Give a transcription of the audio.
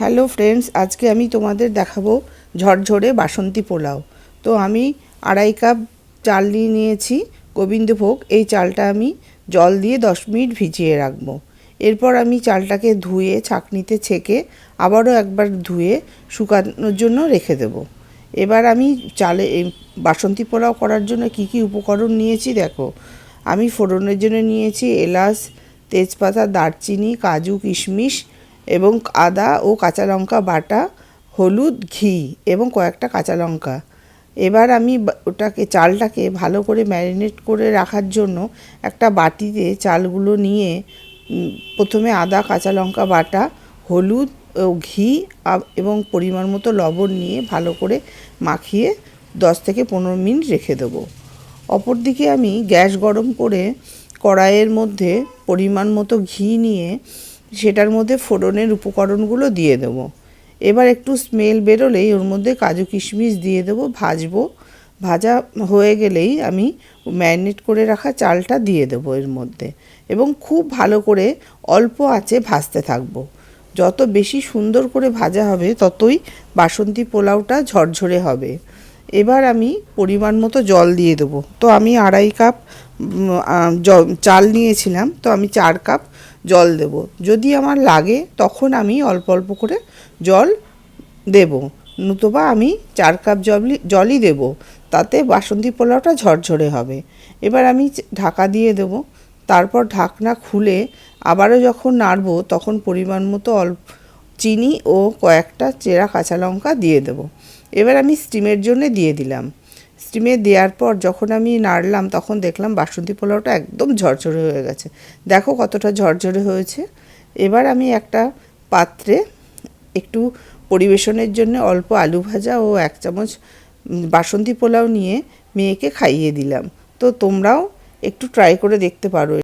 Hello friends, আজকে আমি তোমাদের দেখাবো ঝরঝরে বাসন্তী পোলাও। তো আমি আড়াই কাপ চাল নিয়ে নিয়েছি, গোবিন্দভোগ। এই চালটা আমি জল দিয়ে দশ মিনিট ভিজিয়ে রাখব। এরপর আমি চালটাকে ধুয়ে, ছাঁকনিতে ছেঁকে আবারও একবার ধুয়ে শুকানোর জন্য রেখে দেবো। এবার আমি চালে বাসন্তী পোলাও করার জন্য কি কি উপকরণ নিয়েছি দেখো। আমি ফোড়নের জন্য নিয়েছি এলাচ, তেজপাতা, দারচিনি, কাজু, কিশমিশ এবং আদা ও কাঁচা লঙ্কা, বাটা, হলুদ, ঘি এবং কয়েকটা কাঁচা লঙ্কা। এবার আমি ওটাকে, চালটাকে ভালো করে ম্যারিনেট করে রাখার জন্য একটা বাটিতে চালগুলো নিয়ে প্রথমে আদা, কাঁচা লঙ্কা, বাটা, হলুদ ও ঘি এবং পরিমাণ মতো লবণ নিয়ে ভালো করে মাখিয়ে দশ থেকে পনেরো মিনিট রেখে দেবো। অপরদিকে আমি গ্যাস গরম করে কড়াইয়ের মধ্যে পরিমাণ মতো ঘি নিয়ে সেটার মধ্যে ফোড়নের উপকরণগুলো দিয়ে দেবো। এবার একটু স্মেল বেরোলেই ওর মধ্যে কাজু কিশমিশ দিয়ে দেবো, ভাজবো। ভাজা হয়ে গেলেই আমি ম্যারিনেট করে রাখা চালটা দিয়ে দেবো এর মধ্যে এবং খুব ভালো করে অল্প আঁচে ভাজতে থাকব। যত বেশি সুন্দর করে ভাজা হবে, ততই বাসন্তী পোলাওটা ঝরঝরে হবে। এবার আমি পরিমাণ মতো জল দিয়ে দেবো। তো আমি আড়াই কাপ চাল নিয়েছিলাম, তো আমি চার কাপ জল দেব। যদি আমার লাগে, তখন আমি অল্প অল্প করে জল দেব। নতুবা আমি চার কাপ জলই জলই দেব। তাতে বাসন্তী পোলাওটা ঝরঝরে হবে। এবার আমি ঢাকা দিয়ে দেব। তারপর ঢাকনা খুলে আবারও যখন নাড়বো, তখন পরিমাণ মতো অল্প চিনি ও কয়েকটা চেরা কাঁচা লঙ্কা দিয়ে দেবো। এবার আমি স্টিমের জন্য দিয়ে দিলাম। স্টিমে দেওয়ার পর যখন আমি নাড়লাম, তখন দেখলাম বাসন্তী পোলাওটা একদম ঝরঝরে হয়ে গেছে। দেখো কতটা ঝরঝরে হয়েছে। এবার আমি একটা পাত্রে একটু পরিবেশনের জন্য অল্প আলু ভাজা ও এক চামচ বাসন্তী পোলাও নিয়ে মেয়েকে খাইয়ে দিলাম। তো তোমরাও একটু ট্রাই করে দেখতে পারো।